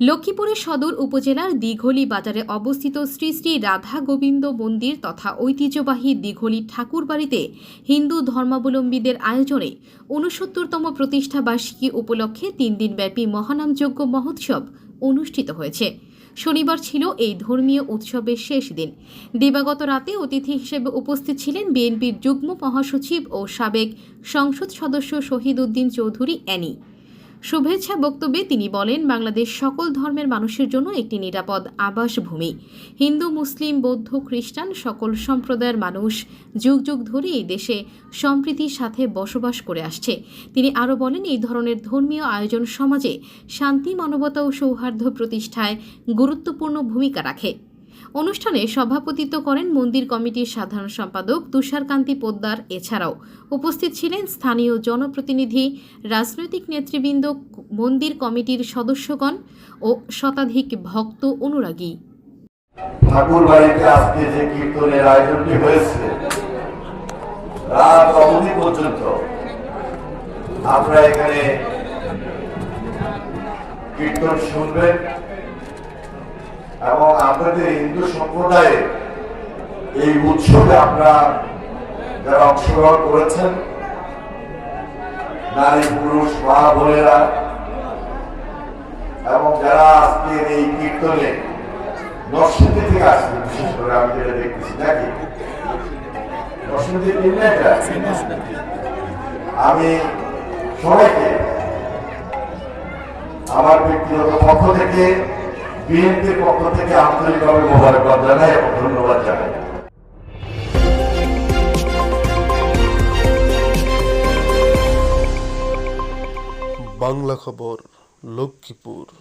লক্ষ্মীপুরের সদর উপজেলার দিঘলি বাজারে অবস্থিত শ্রী শ্রী রাধা গোবিন্দ মন্দির তথা ঐতিহ্যবাহী দিঘলি ঠাকুরবাড়িতে হিন্দু ধর্মাবলম্বীদের আয়োজনে ঊনসত্তরতম প্রতিষ্ঠা বার্ষিকী উপলক্ষে তিন দিনব্যাপী মহানামযজ্ঞ মহোৎসব অনুষ্ঠিত হয়েছে। শনিবার ছিল এই ধর্মীয় উৎসবের শেষ দিন। দিবাগত রাতে অতিথি হিসেবে উপস্থিত ছিলেন বিএনপির যুগ্ম মহাসচিব ও সাবেক সংসদ সদস্য শহীদ উদ্দিন চৌধুরী, অ্যানি। শুভেচ্ছা বক্তব্যে তিনি বলেন, বাংলাদেশ সকল ধর্মের মানুষের জন্য একটি নিরাপদ আবাসভূমি। হিন্দু, মুসলিম, বৌদ্ধ, খ্রিস্টান সকল সম্প্রদায়ের মানুষ যুগ যুগ ধরে এই দেশে সম্প্রীতির সাথে বসবাস করে আসছে। তিনি আরও বলেন, এই ধরনের ধর্মীয় আয়োজন সমাজে শান্তি, মানবতা ও সৌহার্দ্য প্রতিষ্ঠায় গুরুত্বপূর্ণ ভূমিকা রাখে। অনুষ্ঠানে সভাপতিত্ব করেন মন্দির কমিটির সাধারণ সম্পাদক তুষারকান্তি পোদ্দার। এছাড়াও উপস্থিত ছিলেন স্থানীয় জনপ্রতিনিধি, রাজনৈতিক নেতৃবৃন্দ, মন্দির কমিটির সদস্যগণ ও শতাধিক ভক্ত অনুরাগী। ঠাকুর বাড়িতে আজকে যে কীর্তনের আয়োজনটি হয়েছে, রাত অবধি পর্যন্ত আপনারা এখানে কীর্তন শুনবেন। এবং আপনাদের হিন্দু সম্প্রদায়ে এই উৎসবে আপনারা যারা অংশগ্রহণ করেছেন, নারী, পুরুষ, মা, বোনেরা, এবং যারা আজকের এই কীর্তনে নরসিংদী থেকে আসছে বিশেষ করে আমি যেটা দেখতেছি, নাকি নরসিংদীর? আমি সবাইকে, আমার ব্যক্তিগত পক্ষ থেকে বিএনপির পক্ষ থেকে আন্তরিকভাবে মোবারকবাদ জানাই এবং ধন্যবাদ জানাই। বাংলা খবর লক্ষ্মীপুর।